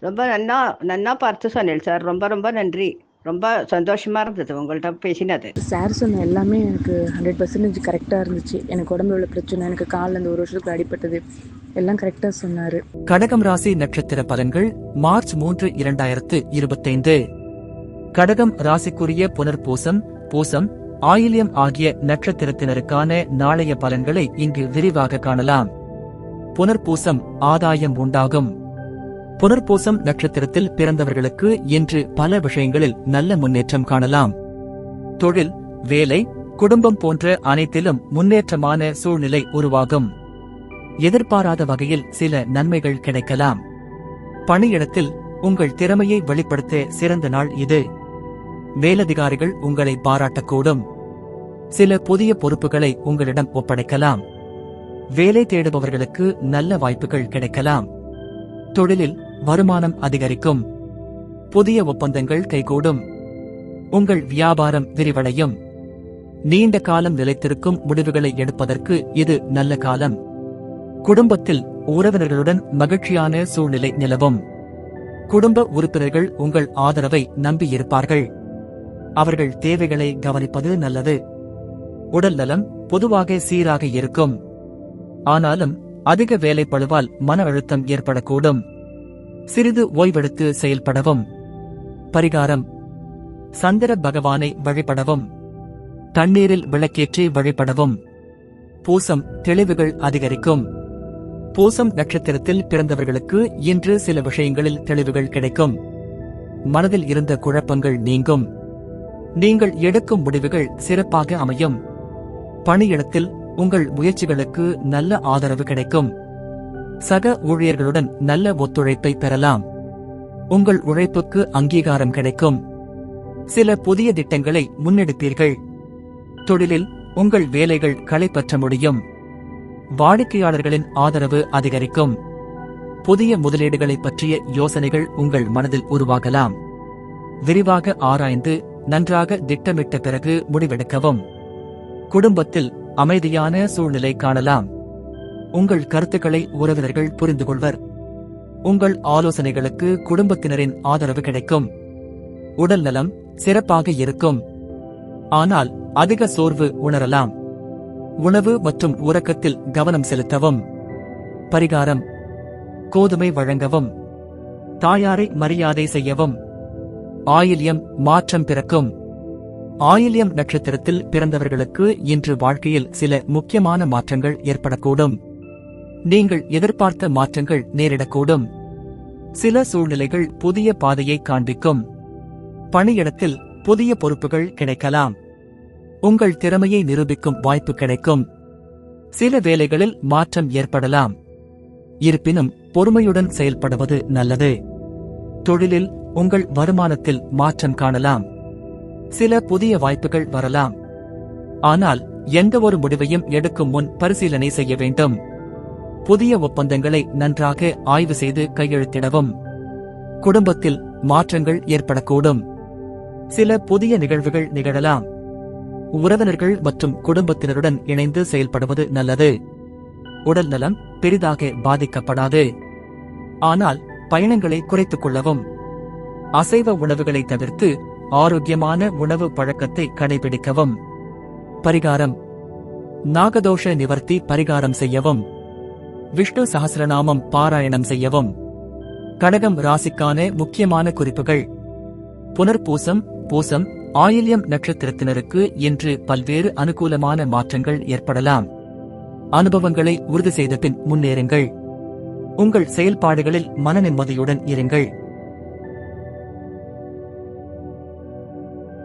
ரொம்ப நன்னா நன்னா பார்த்து சொன்னேன் சார். ரொம்ப ரொம்ப நன்றி. ரொம்ப சந்தோஷமா இருந்தது உங்கள்கிட்ட பேசினது. சார் சொன்ன எல்லாமே எனக்கு ஹண்ட்ரட் பர்சன்டேஜ் கரெக்டாக இருந்துச்சு. எனக்கு உடம்புல உள்ள பிரச்சனை எனக்கு காலில் இந்த ஒரு வருஷத்துக்கு அடிபட்டது எல்லாம் கரெக்டாக சொன்னார். கடகம் ராசி நட்சத்திர பலன்கள் மார்ச் மூன்று இரண்டாயிரத்து இருபத்தைந்து. கடகம் ராசிக்குரிய புனர்பூசம் பூசம் ஆயில்யம் ஆகிய நட்சத்திரத்தினருக்கான நாளைய பலன்களை இங்கு விரிவாக காணலாம். புனர்பூசம் ஆதாயம் உண்டாகும். புனர்பூசம் நட்சத்திரத்தில் பிறந்தவர்களுக்கு இன்று பல விஷயங்களில் நல்ல முன்னேற்றம் காணலாம். தொழில் வேலை குடும்பம் போன்ற அனைத்திலும் முன்னேற்றமான சூழ்நிலை உருவாகும். எதிர்பாராத வகையில் சில நன்மைகள் கிடைக்கலாம். பணியிடத்தில் உங்கள் திறமையை வெளிப்படுத்த சிறந்த நாள் இது. மேலதிகாரிகள் உங்களை பாராட்டக்கூடும். சில புதிய பொறுப்புகளை உங்களிடம் ஒப்படைக்கலாம். வேலை தேடுபவர்களுக்கு நல்ல வாய்ப்புகள் கிடைக்கலாம். தொழிலில் வருமானம் அதிகரிக்கும். புதிய ஒப்பந்தங்கள் கைகூடும். உங்கள் வியாபாரம் விரிவடையும். நீண்ட காலம் நிலைத்திருக்கும் முடிவுகளை எடுப்பதற்கு இது நல்ல காலம். குடும்பத்தில் உறவினர்களுடன் மகிழ்ச்சியான சூழ்நிலை நிலவும். குடும்ப உறுப்பினர்கள் உங்கள் ஆதரவை நம்பியிருப்பார்கள் அவர்கள் தேவைகளை கவனிப்பது நல்லது. உடல் நலம் பொதுவாக சீராக இருக்கும். ஆனாலும் அதிக வேலைப்பளுவால் மன அழுத்தம் ஏற்படக்கூடும். சிறிது ஓய்வெடுத்து செயல்படவும். பரிகாரம். சந்திர பகவானை வழிபடவும். தண்ணீரில் விளக்கேற்றி வழிபடவும். பூசம் தெளிவுகள் அதிகரிக்கும். பூசம் நட்சத்திரத்தில் பிறந்தவர்களுக்கு இன்று சில விஷயங்களில் தெளிவுகள் கிடைக்கும். மனதில் இருந்த குழப்பங்கள் நீங்கும். நீங்கள் எடுக்கும் முடிவுகள் சிறப்பாக அமையும். பணியிடத்தில் உங்கள் முயற்சிகளுக்கு நல்ல ஆதரவு கிடைக்கும். சக ஊழியர்களுடன் நல்ல ஒத்துழைப்பை பெறலாம். உங்கள் உழைப்புக்கு அங்கீகாரம் கிடைக்கும். சில புதிய திட்டங்களை முன்னெடுப்பீர்கள். தொழிலில் உங்கள் வேலைகள் களைப்பற்ற முடியும். வாடிக்கையாளர்களின் ஆதரவு அதிகரிக்கும். புதிய முதலீடுகளை பற்றிய யோசனைகள் உங்கள் மனதில் உருவாகலாம். விரிவாக ஆராய்ந்து நன்றாக திட்டமிட்ட பிறகு முடிவெடுக்கவும். குடும்பத்தில் அமைதியான சூழ்நிலை காணலாம். உங்கள் கருத்துக்களை உறவினர்கள் புரிந்து கொள்வர் உங்கள் ஆலோசனைகளுக்கு குடும்பத்தினரின் ஆதரவு கிடைக்கும். உடல் நலம் சிறப்பாக இருக்கும். ஆனால் அதிக சோர்வு உணரலாம். உணவு மற்றும் உறக்கத்தில் கவனம் செலுத்தவும். பரிகாரம். கோதுமை வழங்கவும். தாயாரை மரியாதை செய்யவும். ஆயில்யம் மாற்றம் பிறக்கும். ஆயில்யம் நட்சத்திரத்தில் பிறந்தவர்களுக்கு இன்று வாழ்க்கையில் சில முக்கியமான மாற்றங்கள் ஏற்படக்கூடும். நீங்கள் எதிர்பார்த்த மாற்றங்கள் நேரிடக்கூடும். சில சூழ்நிலைகள் புதிய பாதையை காண்பிக்கும். பணியிடத்தில் புதிய பொறுப்புகள் கிடைக்கலாம். உங்கள் திறமையை நிரூபிக்கும் வாய்ப்பு கிடைக்கும். சில வேலைகளில் மாற்றம் ஏற்படலாம். இருப்பினும் பொறுமையுடன் செயல்படுவது நல்லது. தொழிலில் உங்கள் வருமானத்தில் மாற்றம் காணலாம். சில புதிய வாய்ப்புகள் வரலாம். ஆனால் எந்த ஒரு முடிவையும் எடுக்கும் முன் பரிசீலனை செய்ய வேண்டும். புதிய ஒப்பந்தங்களை நன்றாக ஆய்வு செய்து கையெழுத்திடவும். குடும்பத்தில் மாற்றங்கள் ஏற்படக்கூடும். சில புதிய நிகழ்வுகள் நிகழலாம். உறவினர்கள் மற்றும் குடும்பத்தினருடன் இணைந்து செயல்படுவது நல்லது. உடல் நலம் பெரிதாக பாதிக்கப்படாது. ஆனால் பயணங்களை குறைத்துக் கொள்ளவும். அசைவ உணவுகளை தவிர்த்து ஆரோக்கியமான உணவு பழக்கத்தை கடைபிடிக்கவும். பரிகாரம். நாகதோஷ நிவர்த்தி பரிகாரம் செய்யவும். விஷ்ணு சகசிரநாமம் பாராயணம் செய்யவும். கடகம் ராசிக்கான முக்கியமான குறிப்புகள். புனர்பூசம் பூசம் ஆயில்யம் நட்சத்திரத்தினருக்கு இன்று பல்வேறு அனுகூலமான மாற்றங்கள் ஏற்படலாம். அனுபவங்களை உறுதி செய்த பின் முன்னேறுங்கள். உங்கள் செயல்பாடுகளில் மன நிம்மதியுடன் இருங்கள்.